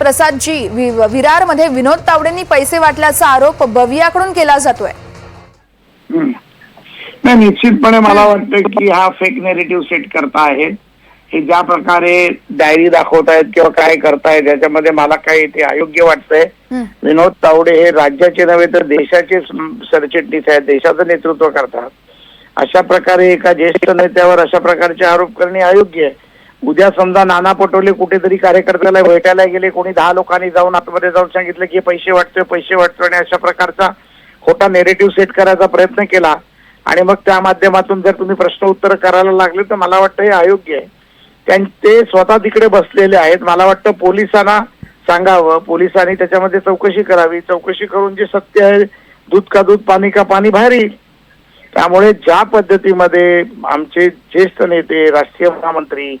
प्रसादजी वि- विरारमध्ये विनोद तावडेंनी पैसे वाटल्याचा आरोप बवियाकडून केला जातोय. नाही निश्चितपणे मला वाटतं की हा फेक नेरेटिव्ह सेट करता आहेत हे ज्या प्रकारे डायरी दाखवतायत किंवा काय करतायत याच्यामध्ये मला काही ते अयोग्य वाटतंय. विनोद तावडे हे राज्याचे नव्हे तर देशाचे सरचिटणीस आहेत देशाचं नेतृत्व करतात. अशा प्रकारे एका ज्येष्ठ नेत्यावर अशा प्रकारचे आरोप करणे अयोग्य आहे. उद्या समजा नाना पटोले कुठेतरी कार्यकर्त्याला भेटायला गेले कोणी दहा लोकांनी जाऊन आतमध्ये जाऊन सांगितलं की पैसे वाटतोय पैसे वाटतोय आणि अशा प्रकारचा खोटा नेरेटिव्ह सेट करायचा प्रयत्न केला. आणि मग त्या माध्यमातून जर तुम्ही प्रश्न उत्तर करायला लागले तर मला वाटतं हे अयोग्य आहे. त्यां ते स्वतः तिकडे बसलेले आहेत. मला वाटतं पोलिसांना सांगावं. पोलिसांनी त्याच्यामध्ये चौकशी करावी. चौकशी करून जे सत्य आहे दूध का दूध पाणी का पाणी बाहेर येईल. त्यामुळे ज्या पद्धतीमध्ये आमचे ज्येष्ठ नेते राष्ट्रीय महामंत्री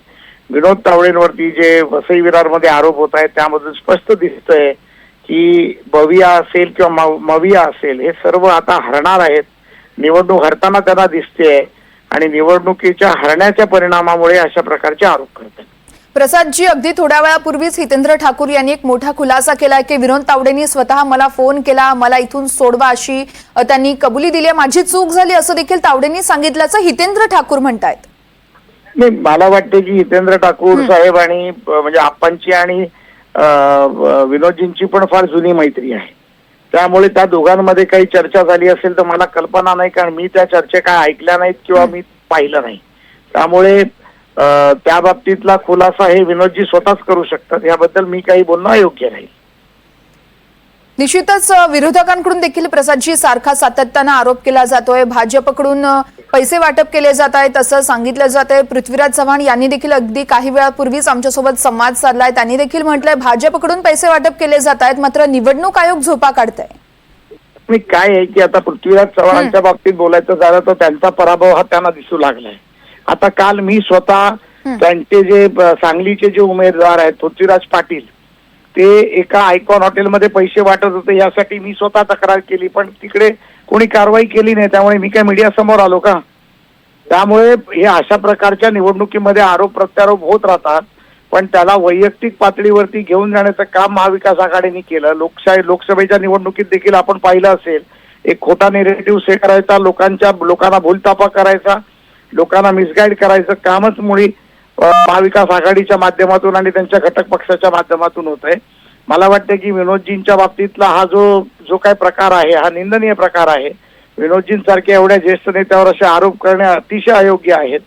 विनोद तावडेंवरती जे वसई विरारमध्ये आरोप होत आहेत त्यामधून स्पष्ट दिसतंय की बविया असेल किंवा मविया असेल हे सर्व आता हरणार आहेत. निवडणूक हरताना त्यांना दिसते आणि निवडणुकीच्या हरण्याच्या परिणामामुळे अशा प्रकारचे आरोप करतात प्रसादजी अगदी थोड्या वेळापूर्वीच हितेंद्र ठाकूर यांनी एक मोठा खुलासा केलाय की विनोद तावडेंनी स्वतः मला फोन केला मला इथून सोडवा अशी त्यांनी कबुली दिली माझी चूक झाली असं देखील तावडेंनी सांगितल्याचं हितेंद्र ठाकूर म्हणतायत. नाही मला वाटते की हितेंद्र ठाकूर साहेब आणि म्हणजे आप्पांची आणि विनोदजींची पण फार जुनी मैत्री आहे. त्यामुळे त्या दोघांमध्ये काही चर्चा झाली असेल तर मला कल्पना नाही कारण मी त्या चर्चा काय ऐकल्या नाहीत किंवा मी पाहिलं नाही. त्यामुळे त्या बाबतीतला खुलासा हे विनोदजी स्वतःच करू शकतात. याबद्दल मी काही बोलणं अयोग्य नाही. निश्चितच विरोधकांकडून देखील प्रसादजी सारखा सातत्यानं आरोप केला जातोय. भाजपकडून पैसे वाटप केले जात आहेत असं सांगितलं जात आहे. पृथ्वीराज चव्हाण यांनी देखील अगदी काही वेळापूर्वीच आमच्यासोबत संवाद साधलाय. त्यांनी देखील म्हटलंय भाजपकडून पैसे वाटप केले जात आहेत मात्र निवडणूक आयोग झोपा काढतंय. मी काय आहे की आता पृथ्वीराज चव्हाणांच्या बाबतीत बोलायचं झालं तर त्यांचा पराभव हा त्यांना दिसू लागलाय. आता काल मी स्वतः त्यांचे जे सांगलीचे जे उमेदवार आहेत पृथ्वीराज पाटील ते एका आयकॉन हॉटेलमध्ये पैसे वाटत होते. यासाठी मी स्वतः तक्रार केली पण तिकडे कोणी कारवाई केली नाही त्यामुळे मी काय मीडिया समोर आलो का? त्यामुळे हे अशा प्रकारच्या निवडणुकीमध्ये आरोप प्रत्यारोप होत राहतात पण त्याला वैयक्तिक पातळीवरती घेऊन जाण्याचं काम महाविकास आघाडीने केलं. लोकशाही लोकसभेच्या निवडणुकीत देखील आपण पाहिलं असेल एक खोटा नेरेटिव्ह से करायचा लोकांच्या लोकांना भूलतापा करायचा लोकांना मिसगाईड करायचं कामच मुळी महाविकास आघाडीच्या माध्यमातून आणि त्यांच्या घटक पक्षाच्या माध्यमातून होत आहे. मला वाटतं की विनोदजींच्या बाबतीतला हा जो जो काय प्रकार आहे हा निंदनीय प्रकार आहे विनोदजींसारख्या एवढ्या ज्येष्ठ नेत्यावर असे आरोप करणे अतिशय अयोग्य आहेत.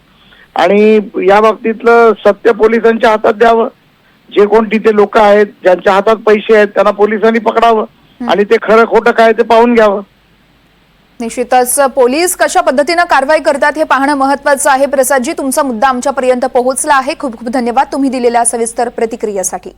आणि या बाबतीतलं सत्य पोलिसांच्या हातात द्यावं. जे कोण तिथे लोक आहेत ज्यांच्या हातात पैसे आहेत त्यांना पोलिसांनी पकडावं. आणि ते खरं खोटं काय ते पाहून घ्यावं. निश्चितच पोलीस कशा पद्धतीनं कारवाई करतात हे पाहणं महत्वाचं आहे. प्रसादजी तुमचा मुद्दा आमच्यापर्यंत पोहोचला आहे. खूप खूप धन्यवाद तुम्ही दिलेल्या सविस्तर प्रतिक्रियेसाठी.